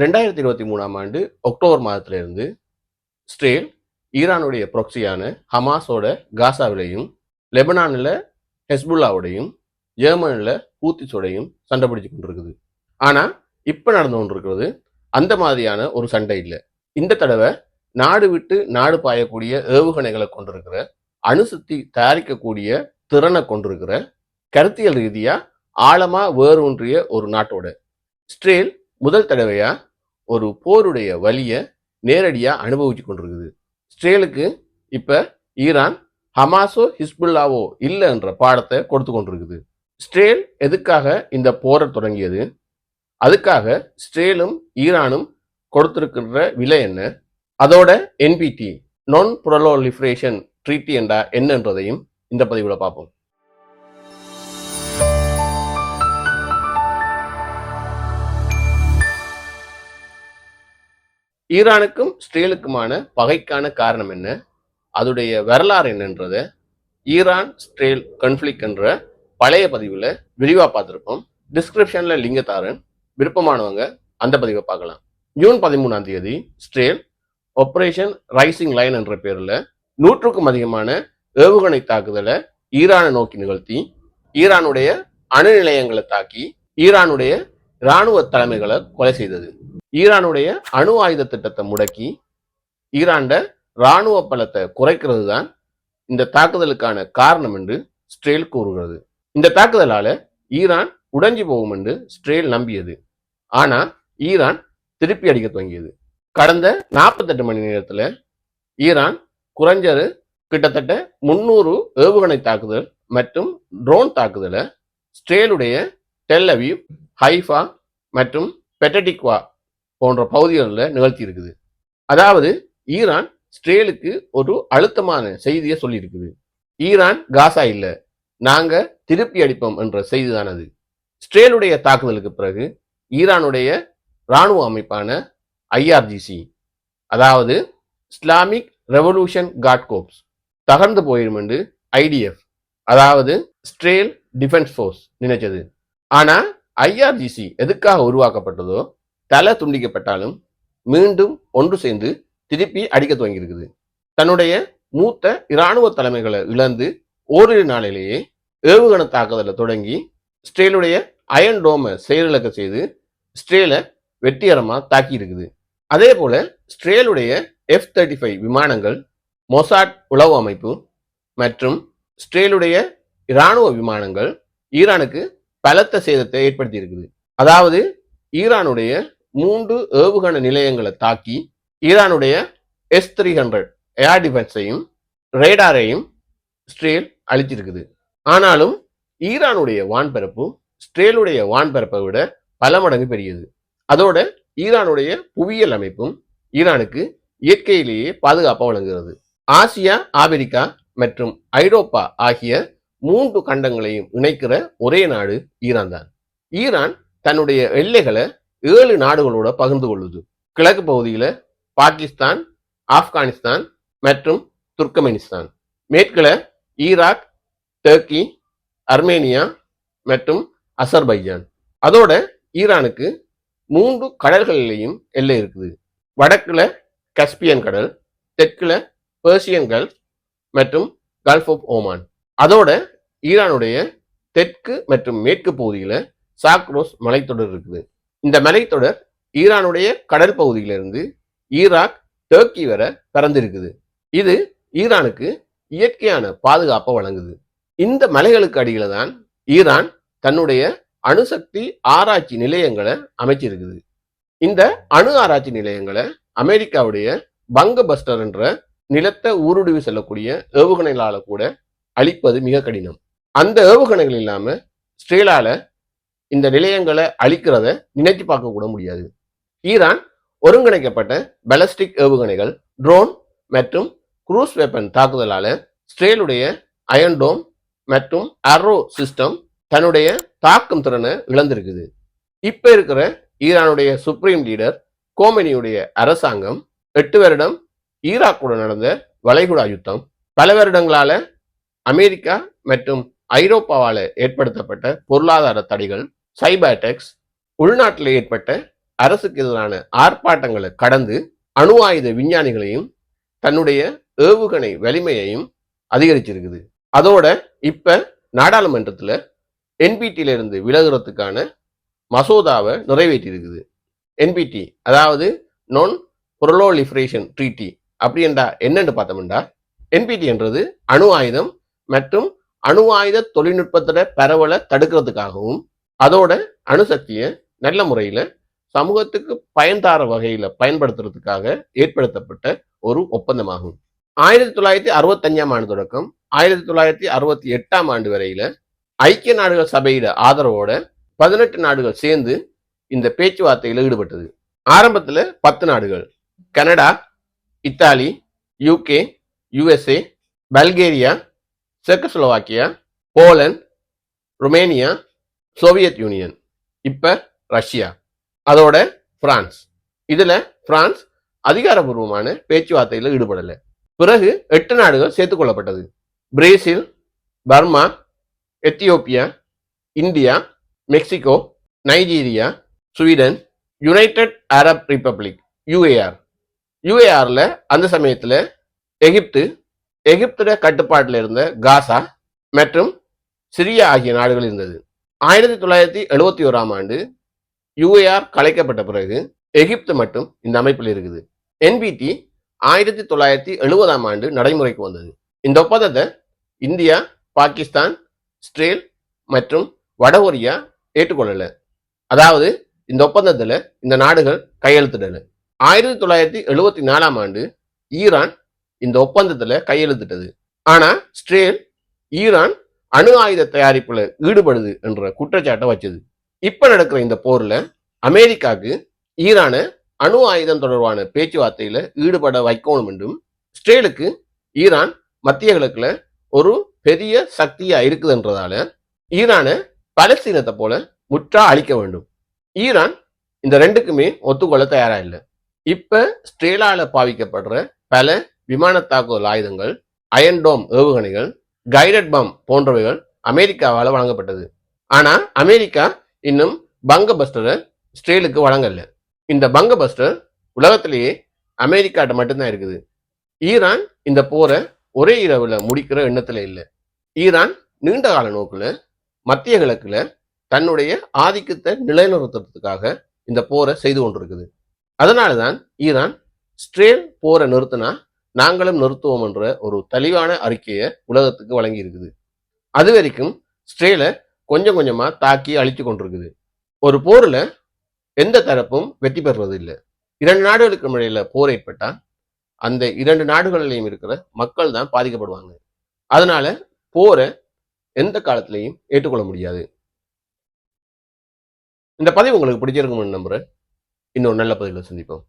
ரெண்டாயிரத்தி இருபத்தி மூணாம் ஆண்டு அக்டோபர் மாதத்திலிருந்து ஸ்ட்ரேல் ஈரானுடைய ப்ரொக்சியான ஹமாஸோட காசாவிலையும் லெபனானில் ஹெஸ்புல்லாவோடையும் ஜெர்மனியில் ஹூத்திஸோடையும் சண்டை பிடிச்சு கொண்டிருக்குது. ஆனால் இப்போ நடந்து கொண்டிருக்கிறது அந்த மாதிரியான ஒரு சண்டை இல்லை. இந்த தடவை நாடு விட்டு நாடு பாயக்கூடிய ஏவுகணைகளை கொண்டிருக்கிற அணுசக்தி தயாரிக்கக்கூடிய திறனை கொண்டிருக்கிற கருத்தியல் ரீதியாக ஆழமாக வேறு ஒன்றிய ஒரு நாட்டோட. ஸ்ட்ரேல் முதல் தடவையாக ஒரு போருடைய வழியை நேரடியாக அனுபவிச்சு கொண்டிருக்குது. இஸ்ரேலுக்கு இப்போ ஈரான் ஹமாஸோ ஹிஸ்புல்லாவோ இல்லைன்ற பாடத்தை கொடுத்து கொண்டிருக்குது. ஸ்ட்ரேல் எதுக்காக இந்த போரை தொடங்கியது? அதுக்காக ஸ்ட்ரேலும் ஈரானும் கொடுத்திருக்கின்ற விலை என்ன? அதோட என்பிடி நான் ப்ரொலோலிஃபரேஷன் ட்ரீட்டி என்றா என்னன்றதையும் இந்த பதிவில் பார்ப்போம். ஈரானுக்கும் ஸ்ட்ரேலுக்குமான பகைக்கான காரணம் என்ன? அதுடைய வரலாறு என்னன்றத? ஈரான் ஸ்ட்ரேல் கன்ஃப்ளிக் என்ற பழைய பதிவில் விரிவாக பார்த்துருப்போம். டிஸ்கிரிப்ஷனில் லிங்க தாரன் விருப்பமானவங்க அந்த பதிவை பார்க்கலாம். ஜூன் பதிமூணாம் தேதி ஸ்ட்ரேல் ஆப்ரேஷன் ரைசிங் லைன் என்ற பேரில் நூற்றுக்கும் அதிகமான ஏவுகணை தாக்குதலை ஈரானை நோக்கி நிகழ்த்தி ஈரானுடைய அணு நிலையங்களை தாக்கி ஈரானுடைய இராணுவ தலைமைகளை கொலை செய்தது. ஈரானுடைய அணு ஆயுத திட்டத்தை முடக்கி ஈராண்ட இராணுவ பலத்தை குறைக்கிறது தான் இந்த தாக்குதலுக்கான காரணம் என்று ஸ்ட்ரேல் கூறுகிறது. இந்த தாக்குதலால ஈரான் உடைஞ்சு போகும் என்று ஸ்ட்ரேல் நம்பியது. ஆனா ஈரான் திருப்பி அடிக்க துவங்கியது. கடந்த நாற்பத்தெட்டு மணி நேரத்தில் ஈரான் குறைஞ்சது கிட்டத்தட்ட முன்னூறு ஏவுகணை தாக்குதல் மற்றும் ட்ரோன் தாக்குதலை ஸ்ட்ரேலுடைய டெல் ஹைஃபா மற்றும் பெட்டடிக்வா போன்ற பகுதிகளில் நிகழ்த்தி இருக்குது அதாவது ஈரான் ஸ்ட்ரேலுக்கு ஒரு அழுத்தமான செய்தியை சொல்லியிருக்குது. ஈரான் காசா இல்லை நாங்க திருப்பி அடிப்போம் என்ற செய்தி தான் அது. ஸ்ட்ரேலுடைய தாக்குதலுக்கு பிறகு ஈரானுடைய இராணுவ அமைப்பான ஐஆர்ஜிசி அதாவது இஸ்லாமிக் ரெவல்யூஷன் காட் கோப்ஸ் தகர்ந்து போயிடும் என்று ஐடிஎஃப் அதாவது ஸ்ட்ரேல் டிஃபென்ஸ் ஃபோர்ஸ் நினைச்சது. ஆனால் ஐஆர்ஜிசி எதுக்காக உருவாக்கப்பட்டதோ தலை துண்டிக்கப்பட்டாலும் மீண்டும் ஒன்று சேர்ந்து திருப்பி அடிக்க துவங்கியிருக்குது. தன்னுடைய மூத்த இராணுவ தலைமைகளை இழந்து ஓரிரு நாளிலேயே ஏவுகணை தாக்குதலை தொடங்கி ஸ்ட்ரேலுடைய அயன் டோமை செயலிழக்க செய்து ஸ்ட்ரேலை வெற்றிகரமாக தாக்கி இருக்குது அதே போல ஸ்ட்ரேலுடைய எஃப் தேர்ட்டி ஃபைவ் விமானங்கள் மொசாட் உளவு அமைப்பு மற்றும் ஸ்ட்ரேலுடைய இராணுவ விமானங்கள் ஈரானுக்கு பலத்த சேதத்தை ஏற்படுத்தி இருக்குது அதாவது ஈரானுடைய மூன்று ஏவுகணை நிலையங்களை தாக்கி ஈரானுடைய எஸ் த்ரீ ஹண்ட்ரட் ஏர் டிஃபென்ஸையும் ரேடாரையும் ஸ்ட்ரேல் அழிச்சிருக்குது. ஆனாலும் ஈரானுடைய வான்பரப்பு ஸ்ட்ரேலுடைய வான்பரப்பை விட பல மடங்கு பெரியது. அதோட ஈரானுடைய புவியியல் அமைப்பும் ஈரானுக்கு இயற்கையிலேயே பாதுகாப்பாக வழங்குகிறது. ஆசியா ஆப்பிரிக்கா மற்றும் ஐரோப்பா ஆகிய மூன்று கண்டங்களையும் இணைக்கிற ஒரே நாடு ஈரான் தான். ஈரான் தன்னுடைய எல்லைகளை ஏழு நாடுகளோட பகிர்ந்து கொள்ளுது கிழக்கு பகுதியில் பாகிஸ்தான் ஆப்கானிஸ்தான் மற்றும் துர்க்கமெனிஸ்தான் மேற்கில் ஈராக் டர்க்கி அர்மேனியா மற்றும் அசர்பைஜான். அதோட ஈரானுக்கு மூன்று கடல்களிலேயும் எல்லை இருக்குது. வடக்குல கஸ்பியன் கடல் தெற்குல பேர்சியன் கல்ஃப் மற்றும் கல்ஃப் ஆஃப் ஓமான். அதோட ஈரானுடைய தெற்கு மற்றும் மேற்கு பகுதியில் சாக்ரோஸ் மலைத்தொடர் இருக்குது. இந்த மலைத்தொடர் ஈரானுடைய கடல் பகுதியிலிருந்து ஈராக் டர்க்கி வரை பறந்திருக்குது இது ஈரானுக்கு இயற்கையான பாதுகாப்பை வழங்குது. இந்த மலைகளுக்கு அடியில தான் ஈரான் தன்னுடைய அணுசக்தி ஆராய்ச்சி நிலையங்களை அமைச்சிருக்குது. இந்த அணு ஆராய்ச்சி நிலையங்களை அமெரிக்காவுடைய பங்க பஸ்டர் என்ற நிலத்தை ஊடுருவி செல்லக்கூடிய ஏவுகணைகளால கூட அழிப்பது மிக கடினம். அந்த ஏவுகணைகள் இல்லாம ஸ்ரீலால இந்த நிலையங்களை அழிக்கிறத நினைச்சு பார்க்க கூட முடியாது. ஈரான் ஒருங்கிணைக்கப்பட்ட பெலஸ்டிக் ஏவுகணைகள் ட்ரோன் மற்றும் குரூஸ் வெப்பன் தாக்குதலால ஸ்ட்ரேலுடைய அயன்டோம் மற்றும் அரோ சிஸ்டம் தன்னுடைய தாக்கும் திறனை இழந்திருக்குது. இப்ப இருக்கிற ஈரானுடைய சுப்ரீம் லீடர் கோமெனியுடைய அரசாங்கம் எட்டு வருடம் ஈராக்குடன் நடந்த வளைகுடா யுத்தம் பல வருடங்களால அமெரிக்கா மற்றும் ஐரோப்பாவால் ஏற்படுத்தப்பட்ட பொருளாதார தடைகள் சைபாடெக்ஸ் உள்நாட்டில் ஏற்பட்ட அரசுக்கு எதிரான ஆர்ப்பாட்டங்களை கடந்து அணு ஆயுத விஞ்ஞானிகளையும் தன்னுடைய ஏவுகணை வலிமையையும் அதிகரிச்சிருக்குது. அதோட இப்ப நாடாளுமன்றத்தில் என்பிடியிலிருந்து விலகுறதுக்கான மசோதாவை நிறைவேற்றியிருக்குது என்பிடி அதாவது நான் புரலோலிஃபரேஷன் ட்ரீட்டி அப்படின்றா என்னன்னு பார்த்தோம்னா என்பிடி என்றது அணு ஆயுதம் மற்றும் அணு ஆயுத தொழில்நுட்பத்தோட பரவலை தடுக்கிறதுக்காகவும் அதோட அணுசக்தியை நல்ல முறையில் சமூகத்துக்கு பயன் தார வகையில் பயன்படுத்துறதுக்காக ஏற்படுத்தப்பட்ட ஒரு ஒப்பந்தமாகும். ஆயிரத்தி தொள்ளாயிரத்தி அறுபத்தஞ்சாம் ஆண்டு தொடக்கம் ஆயிரத்தி தொள்ளாயிரத்தி அறுபத்தி எட்டாம் ஆண்டு வரையில ஐக்கிய நாடுகள் சபையிட ஆதரவோட பதினெட்டு நாடுகள் சேர்ந்து இந்த பேச்சுவார்த்தையில் ஈடுபட்டது. ஆரம்பத்தில் பத்து நாடுகள் Canada Italy UK USA Bulgaria Czechoslovakia Poland Romania Soviet Union இப்போ ரஷ்யா அதோட பிரான்ஸ். இதில் பிரான்ஸ் அதிகாரபூர்வமான பேச்சுவார்த்தையில் ஈடுபடலை. பிறகு எட்டு நாடுகள் சேர்த்துக்கொள்ளப்பட்டது. Brazil Burma Ethiopia India Mexico Nigeria Sweden United Arab Republic UAR. யூஏஆரில் அந்த சமயத்தில் எகிப்து எகிப்துட கட்டுப்பாட்டில் இருந்த காசா மற்றும் சிரியா ஆகிய நாடுகள் இருந்தது. ஆயிரத்தி தொள்ளாயிரத்தி எழுபத்தி ஓராம் ஆண்டு யுஏஆர் கலைக்கப்பட்ட பிறகு எகிப்து மட்டும் இந்த அமைப்பில் இருக்குது. என்பிடி ஆயிரத்தி தொள்ளாயிரத்தி எழுபதாம் ஆண்டு நடைமுறைக்கு வந்தது. இந்த ஒப்பந்தத்தை இந்தியா பாகிஸ்தான் இஸ்ரேல் மற்றும் வடகொரியா ஏற்றுக்கொள்ளல. அதாவது இந்த ஒப்பந்தத்துல இந்த நாடுகள் கையெழுத்திடலை. ஆயிரத்தி தொள்ளாயிரத்தி எழுபத்தி நாலாம் ஆண்டு ஈரான் இந்த ஒப்பந்தத்துல கையெழுத்திட்டது. ஆனால் ஸ்ட்ரேல் ஈரான் அணு ஆயுத தயாரிப்புல ஈடுபடுது என்ற குற்றச்சாட்டை வச்சது. இப்ப நடக்கிற இந்த போர்ல அமெரிக்காவுக்கு ஈரான அணு ஆயுதம் தொடர்பான பேச்சுவார்த்தையில ஈடுபட வைக்கணும் என்றும் இஸ்ரேலுக்கு ஈரான் மத்திய கிழக்குல ஒரு பெரிய சக்தியா இருக்குதுன்றதால ஈரானை பலஸ்தீனத்தை போல முற்றா அழிக்க வேண்டும். ஈரான் இந்த ரெண்டுக்குமே ஒத்துக்கொள்ள தயாரா இல்லை. இப்ப ஸ்ட்ரேலால பாவிக்கப்படுற பல விமான தாக்குதல் ஆயுதங்கள் அயன்டோம் ஏவுகணைகள் கைடட் பம் போன்றவைகள் அமெரிக்காவால் வழங்கப்பட்டது. ஆனால் அமெரிக்கா இன்னும் பங்க பஸ்டரை ஸ்ட்ரேலுக்கு வழங்கல. இந்த பங்க பஸ்டர் உலகத்திலேயே அமெரிக்காட்ட மட்டும்தான் இருக்குது. ஈரான் இந்த போரை ஒரே இரவில் முடிக்கிற எண்ணத்தில் இல்லை. ஈரான் நீண்ட கால நோக்கில் மத்திய கிழக்குல தன்னுடைய ஆதிக்கத்தை நிலைநிறுத்துறதுக்காக இந்த போரை செய்து கொண்டிருக்குது. அதனாலதான் ஈரான் ஸ்ட்ரேல் போரை நிறுத்தினா நாங்களும் நிறுத்துவோம் என்ற ஒரு தெளிவான அறிக்கையை உலகத்துக்கு வழங்கி இருக்குது அது வரைக்கும் ஸ்ட்ரேல கொஞ்சம் கொஞ்சமா தாக்கி அழிச்சு கொண்டிருக்குது. ஒரு போர்ல எந்த தரப்பும் வெற்றி பெறுவது இல்லை இரண்டு நாடுகளுக்கு இடையில போர் ஏற்பட்டா அந்த இரண்டு நாடுகளிலையும் இருக்கிற மக்கள் தான் பாதிக்கப்படுவாங்க. அதனால போரை எந்த காலத்திலையும் ஏற்றுக்கொள்ள முடியாது. இந்த பதிவு உங்களுக்கு பிடிச்சிருக்கும்னு நம்புறேன். இன்னொரு நல்ல பதிவில் சந்திப்போம்.